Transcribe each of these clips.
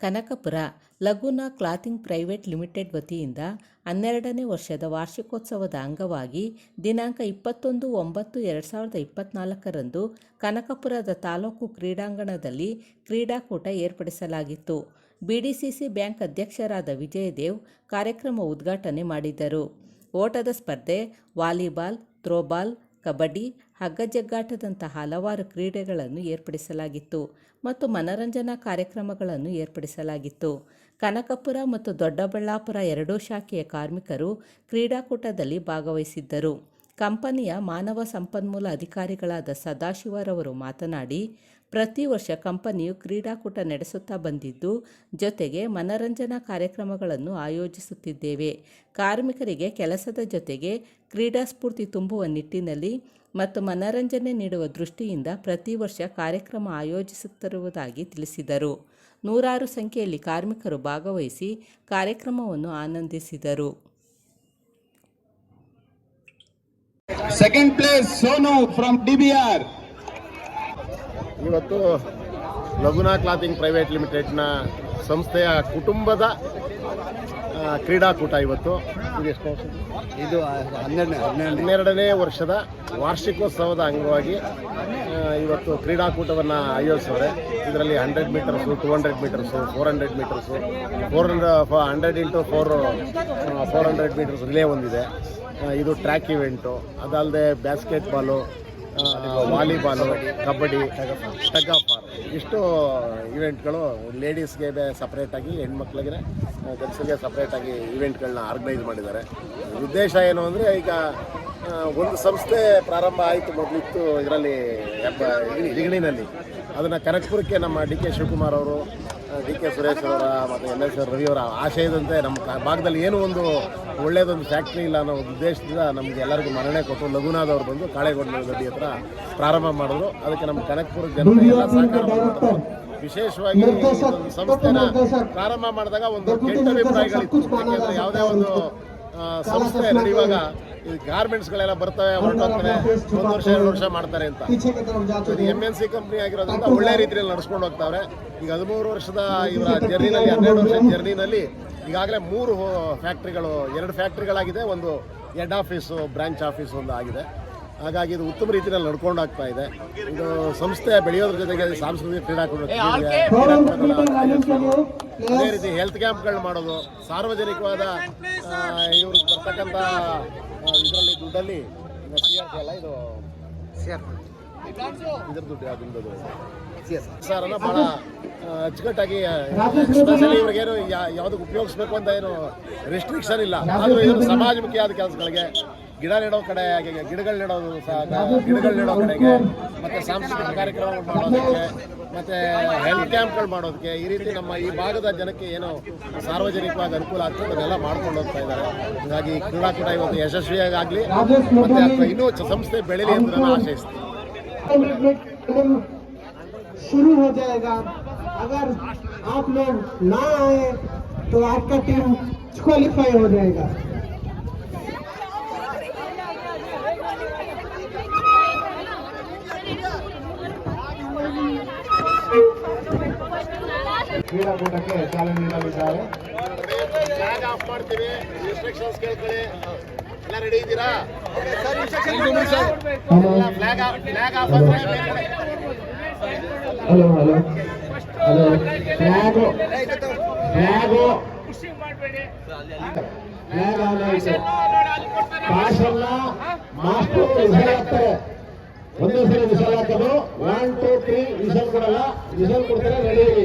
ಕನಕಪುರ ಲಘುನ clothing private limited ವತಿಯಿಂದ ಹನ್ನೆರಡನೇ ವರ್ಷದ ವಾರ್ಷಿಕೋತ್ಸವದ ಅಂಗವಾಗಿ ದಿನಾಂಕ ಇಪ್ಪತ್ತೊಂದು ಒಂಬತ್ತು ಎರಡು ಸಾವಿರದ ಇಪ್ಪತ್ನಾಲ್ಕರಂದು ಕನಕಪುರದ ತಾಲೂಕು ಕ್ರೀಡಾಂಗಣದಲ್ಲಿ ಕ್ರೀಡಾಕೂಟ ಏರ್ಪಡಿಸಲಾಗಿತ್ತು. ಬಿಡಿಸಿಸಿ ಬ್ಯಾಂಕ್ ಅಧ್ಯಕ್ಷರಾದ ವಿಜಯದೇವ್ ಕಾರ್ಯಕ್ರಮ ಉದ್ಘಾಟನೆ ಮಾಡಿದರು. ಓಟದ ಸ್ಪರ್ಧೆ ವಾಲಿಬಾಲ್ ಥ್ರೋಬಾಲ್ ಕಬಡ್ಡಿ ಹಗ್ಗಜಗ್ಗಾಟದಂತಹ ಹಲವಾರು ಕ್ರೀಡೆಗಳನ್ನು ಏರ್ಪಡಿಸಲಾಗಿತ್ತು ಮತ್ತು ಮನರಂಜನಾ ಕಾರ್ಯಕ್ರಮಗಳನ್ನು ಏರ್ಪಡಿಸಲಾಗಿತ್ತು. ಕನಕಪುರ ಮತ್ತು ದೊಡ್ಡಬಳ್ಳಾಪುರ ಎರಡೂ ಶಾಖೆಯ ಕಾರ್ಮಿಕರು ಕ್ರೀಡಾಕೂಟದಲ್ಲಿ ಭಾಗವಹಿಸಿದ್ದರು. ಕಂಪನಿಯ ಮಾನವ ಸಂಪನ್ಮೂಲ ಅಧಿಕಾರಿಗಳಾದ ಸದಾಶಿವರವರು ಮಾತನಾಡಿ, ಪ್ರತಿ ವರ್ಷ ಕಂಪನಿಯು ಕ್ರೀಡಾಕೂಟ ನಡೆಸುತ್ತಾ ಬಂದಿದ್ದು, ಜೊತೆಗೆ ಮನರಂಜನಾ ಕಾರ್ಯಕ್ರಮಗಳನ್ನು ಆಯೋಜಿಸುತ್ತಿದ್ದೇವೆ. ಕಾರ್ಮಿಕರಿಗೆ ಕೆಲಸದ ಜೊತೆಗೆ ಕ್ರೀಡಾ ಸ್ಫೂರ್ತಿ ತುಂಬುವ ನಿಟ್ಟಿನಲ್ಲಿ ಮತ್ತು ಮನರಂಜನೆ ನೀಡುವ ದೃಷ್ಟಿಯಿಂದ ಪ್ರತಿ ವರ್ಷ ಕಾರ್ಯಕ್ರಮ ಆಯೋಜಿಸುತ್ತಿರುವುದಾಗಿ ತಿಳಿಸಿದರು. ನೂರಾರು ಸಂಖ್ಯೆಯಲ್ಲಿ ಕಾರ್ಮಿಕರು ಭಾಗವಹಿಸಿ ಕಾರ್ಯಕ್ರಮವನ್ನು ಆನಂದಿಸಿದರು. Second place Sonu from DBR ಇವತ್ತು ಲಘುನಾ ಕ್ಲಾತಿಂಗ್ ಪ್ರೈವೇಟ್ ಲಿಮಿಟೆಡ್ನ ಸಂಸ್ಥೆಯ ಕುಟುಂಬದ ಕ್ರೀಡಾಕೂಟ ಇವತ್ತು. ಇದು ಹನ್ನೆರಡನೇ ಹನ್ನೆರಡನೇ. ಹನ್ನೆರಡನೇ ವರ್ಷದ ವಾರ್ಷಿಕೋತ್ಸವದ ಅಂಗವಾಗಿ ಇವತ್ತು ಕ್ರೀಡಾಕೂಟವನ್ನು ಆಯೋಜಿಸಿದ್ರೆ ಇದರಲ್ಲಿ hundred metres two hundred metres four hundred metres four hundred hundred into four four hundred metres relay ಒಂದಿದೆ ಇದು ಟ್ರ್ಯಾಕ್ ಇವೆಂಟು. ಅದಲ್ಲದೆ basketball volleyball kabaddi tug of war. ಇಷ್ಟು ಇವೆಂಟ್ಗಳು ಲೇಡೀಸ್ಗೆ ಸಪ್ರೇಟಾಗಿ ಹೆಣ್ಮಕ್ಳಿಗೆ ಗಂಡಸರಿಗೆ ಸಪ್ರೇಟಾಗಿ ಇವೆಂಟ್ಗಳನ್ನ ಆರ್ಗನೈಸ್ ಮಾಡಿದ್ದಾರೆ. ಉದ್ದೇಶ ಏನು ಅಂದರೆ ಈಗ ಒಂದು ಸಂಸ್ಥೆ ಪ್ರಾರಂಭ ಆಯಿತು ಮೊದಲಿತ್ತು ಇದರಲ್ಲಿ ಹಿಗಣಿನಲ್ಲಿ ಅದನ್ನು ಕನಕ್ಪುರಕ್ಕೆ ನಮ್ಮ ಡಿ ಕೆ ಶಿವಕುಮಾರ್ ಅವರು ಡಿ ಕೆ ಸುರೇಶ್ ಅವರ ಮತ್ತು ಎನ್ ಎಸ್ ರವಿ ಅವರ ಆಶಯದಂತೆ ನಮ್ಮ ಭಾಗದಲ್ಲಿ ಏನೂ ಒಂದು ಒಳ್ಳೆಯದೊಂದು ಫ್ಯಾಕ್ಟ್ರಿ ಇಲ್ಲ ಅನ್ನೋ ಒಂದು ಉದ್ದೇಶದಿಂದ ನಮಗೆ ಎಲ್ಲರಿಗೂ ಮನ್ನಣೆ ಕೊಟ್ಟು ಲಘುನಾಥ್ ಅವರು ಬಂದು ಕಾಳೆಗೊಂಡ ಗಡ್ಡಿ ಹತ್ರ ಪ್ರಾರಂಭ ಮಾಡಿದ್ರು. ಅದಕ್ಕೆ ನಮ್ಮ ಕನಕಪುರ ಜನತೆ ಎಲ್ಲ ಸಹಕಾರ ವಿಶೇಷವಾಗಿ ಸಂಸ್ಥೆನ ಪ್ರಾರಂಭ ಮಾಡಿದಾಗ ಒಂದು ಕೆಟ್ಟ ಅಭಿಪ್ರಾಯಗಳಿತ್ತು. ಯಾಕೆಂದ್ರೆ ಯಾವುದೇ ಒಂದು ಸಂಸ್ಥೆ ನಡೆಯುವಾಗ ಈ ಗಾರ್ಮೆಂಟ್ಸ್ಗಳೆಲ್ಲ ಬರ್ತವೆ ಹೊರಟೋಗ್ತವೆ ಒಂದು ವರ್ಷ ಎರಡು ವರ್ಷ ಮಾಡ್ತಾರೆ ಅಂತ. ಎಂ ಎನ್ ಸಿ ಕಂಪ್ನಿ ಆಗಿರೋದ್ರಿಂದ ಒಳ್ಳೆ ರೀತಿಯಲ್ಲಿ ನಡ್ಸ್ಕೊಂಡು ಹೋಗ್ತಾವ್ರೆ. ಈಗ ಹದಿಮೂರು ವರ್ಷದ ಇವರ ಜರ್ನಿನಲ್ಲಿ ಹನ್ನೆರಡು ವರ್ಷದ ಜರ್ನಿನಲ್ಲಿ ಈಗಾಗಲೇ ಮೂರು ಫ್ಯಾಕ್ಟ್ರಿಗಳು ಎರಡು ಫ್ಯಾಕ್ಟ್ರಿಗಳಾಗಿದೆ ಒಂದು ಹೆಡ್ ಆಫೀಸು ಬ್ರಾಂಚ್ ಆಫೀಸ್ ಒಂದು ಆಗಿದೆ. ಹಾಗಾಗಿ ಇದು ಉತ್ತಮ ರೀತಿಯಲ್ಲಿ ನಡ್ಕೊಂಡು ಹೋಗ್ತಾ ಇದೆ. ಇದು ಸಂಸ್ಥೆ ಬೆಳೆಯೋದ್ರ ಜೊತೆಗೆ ಸಾಂಸ್ಕೃತಿಕ ಕ್ರೀಡಾಕೂಟ ಅದೇ ರೀತಿ ಹೆಲ್ತ್ ಕ್ಯಾಂಪ್ಗಳು ಮಾಡೋದು ಸಾರ್ವಜನಿಕವಾದ ಇವರು ಬರ್ತಕ್ಕಂಥ ದುಡ್ಡಲ್ಲಿ ಸಿ ಆರ್ ಪಿ ಅಲ್ಲ ಇದು ಇದ್ರ ದುಡ್ಡು ಯಾವ್ದು ಸರ್ ಅಲ್ಲ ಭಾಳ ಅಚ್ಚುಕಟ್ಟಾಗಿ ಸ್ಪೆಷಲಿ ಇವ್ರಿಗೇನು ಯಾ- ಯಾವ್ದಕ್ಕೆ ಉಪಯೋಗಿಸ್ಬೇಕು ಅಂತ ಏನು ರೆಸ್ಟ್ರಿಕ್ಷನ್ ಇಲ್ಲ. ಆದರೂ ಇವರು ಸಮಾಜಮುಖಿಯಾದ ಕೆಲಸಗಳಿಗೆ ಗಿಡ ನೆಡೋ ಕಡೆ ಗಿ- ಗಿಡಗಳು ನೆಡೋದು ಸಹ ಗಿಡಗಳು ನೆಡೋ ಕಡೆಗೆ ಮತ್ತೆ ಸಾಂಸ್ಕೃತಿಕ ಕಾರ್ಯಕ್ರಮಗಳು ಮಾಡೋದಕ್ಕೆ ಮತ್ತೆ ಹೆಲ್ತ್ ಕ್ಯಾಂಪ್ಗಳು ಮಾಡೋದಕ್ಕೆ ಈ ರೀತಿ ನಮ್ಮ ಈ ಭಾಗದ ಜನಕ್ಕೆ ಏನು ಸಾರ್ವಜನಿಕವಾಗಿ ಅನುಕೂಲ ಆಗ್ತದೆ ಅದನ್ನೆಲ್ಲ ಮಾಡ್ಕೊಂಡು ಹೋಗ್ತಾ ಇದ್ದಾರೆ ಹಾಗಾಗಿ ಈ ಕ್ರೀಡಾಕೂಟ ಇವತ್ತು ಯಶಸ್ವಿಯಾಗಿ ಆಗಲಿ ಮತ್ತೆ ಅಥವಾ ಇನ್ನೂ ಚ- ಸಂಸ್ಥೆ ಬೆಳೀಲಿ ಅಂತ ನಾನು ಆಶಯಿಸ್ತೀನಿ शुरू हो जाएगा अगर आप लोग ना आए तो आपका टीम क्वालिफाई हो जाएगा ಕ್ರೀಡಾಕೂಟಕ್ಕೆ ಚಾಲನೆ ನೀಡಲಿದ್ದಾರೆ. ಆಫ್ ಮಾಡ್ತೀವಿ. ಇನ್ಸ್ಟ್ರಕ್ಷನ್ಸ್ ಕೇಳ್ಕೊಳ್ಳಿ. ಎಲ್ಲ ರೆಡಿ ಇದ್ದೀರಾ? ಫ್ಲಾಗ್ ಆಫ್ ಫ್ಲಾಗ್ ಆಫ್ ಅಂದ್ರೆ. Hello hello hello flag flag flag on ಆಯ್ತು ಮಾಸ್ಟರ್ ವಿಸಲ್ ಹಾಕ್ತಾರೆ ಒಂದೇ ಸರಿ ವಿಸಲ್ ಹಾಕೋದು. ಒನ್ ಟೂ ತ್ರೀ ವಿಸಲ್ ಕೊಡಲ್ಲ. ವಿಸಲ್ ಕೊಡ್ತಾರೆ ರೆಡಿ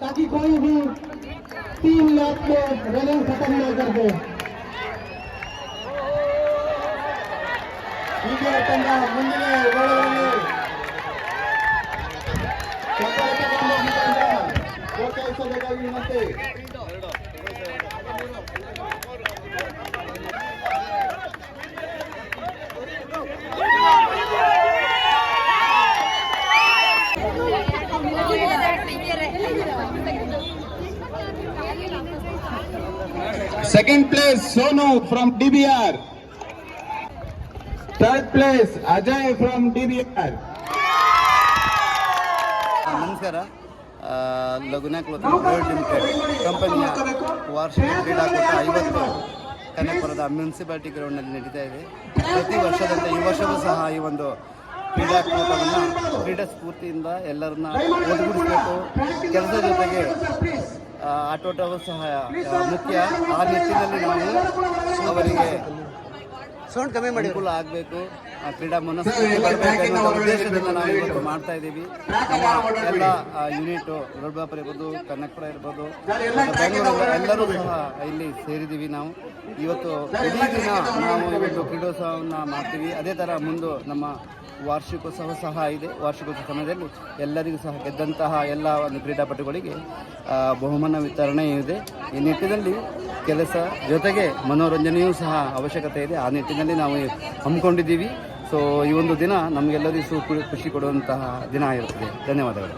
ताकि कोई भी तीन लाख में रनिंग खत्म न कर दे। ಹೀಗೆ Second place, Sonu from DBR. Third place, Ajay from DBR. ನಮಸ್ಕಾರ ಲಘುನಾ ಕ್ಲೋತಿಂಗ್ ಪ್ರೈವೇಟ್ ಲಿಮಿಟೆಡ್ ಕಂಪನಿಯ ವಾರ್ಷಿಕ ಕ್ರೀಡಾಕೂಟ ಐವತ್ತು ಕನಕಪುರದ ಮುನ್ಸಿಪಾಲಿಟಿ ಗ್ರೌಂಡ್ನಲ್ಲಿ ನಡೀತಾ ಇದೆ ಪ್ರತಿ ವರ್ಷದಂತೆ ಈ ವರ್ಷವೂ ಸಹ ಈ ಒಂದು ಕ್ರೀಡಾಕೂಟವನ್ನು ಕ್ರೀಡಾ ಸ್ಫೂರ್ತಿಯಿಂದ ಎಲ್ಲರನ್ನ ಒಟ್ಟುಗೂಡಿಸಬೇಕು ಕೆಲಸದ ಜೊತೆಗೆ ಆ, ಡ್ರೈವರ್ ಸಹ ಮುಖ್ಯ. ಆ ನಿಟ್ಟಿನಲ್ಲಿ ನಾವು ಅವರಿಗೆ ಸೌಂಡ್ ಅನುಕೂಲ ಆಗಬೇಕು. ಕ್ರೀಡಾ ಆಗಬೇಕು ಆ ಕ್ರೀಡಾ ಉದ್ದೇಶದಿಂದ ನಾವು ಇವತ್ತು ಮಾಡ್ತಾ ಇದ್ದೀವಿ. ನಮ್ಮ ಎಲ್ಲ ಯೂನಿಟ್ ದೊಡ್ಡಬಾಪುರ ಇರ್ಬೋದು ಕನ್ನಕಪುರ ಇರ್ಬೋದು ಬೆಂಗಳೂರು ಎಲ್ಲರೂ ಸಹ ಇಲ್ಲಿ ಸೇರಿದ್ದೀವಿ ನಾವು. ಇವತ್ತು ಇಡೀ ದಿನ ನಾವು ಇವತ್ತು ಕ್ರೀಡೋತ್ಸವವನ್ನು ಮಾಡ್ತೀವಿ. ಅದೇ ಥರ ಮುಂದೆ ನಮ್ಮ ವಾರ್ಷಿಕೋತ್ಸವ ಸಹ ಇದೆ. ವಾರ್ಷಿಕೋತ್ಸವ ಸಮಯದಲ್ಲಿ ಎಲ್ಲರಿಗೂ ಸಹ ಗೆದ್ದಂತಹ ಎಲ್ಲ ಒಂದು ಕ್ರೀಡಾಪಟುಗಳಿಗೆ ಬಹುಮಾನ ವಿತರಣೆ ಇದೆ. ಈ ನಿಟ್ಟಿನಲ್ಲಿ ಕೆಲಸ ಜೊತೆಗೆ ಮನೋರಂಜನೆಯೂ ಸಹ ಅವಶ್ಯಕತೆ ಇದೆ. ಆ ನಿಟ್ಟಿನಲ್ಲಿ ನಾವು ಹಮ್ಮಿಕೊಂಡಿದ್ದೀವಿ. ಸೊ ಈ ಒಂದು ದಿನ ನಮಗೆಲ್ಲರಿಗೂ ಖುಷಿ ಕೊಡುವಂತಹ ದಿನ ಆಗಿರುತ್ತದೆ. ಧನ್ಯವಾದಗಳು.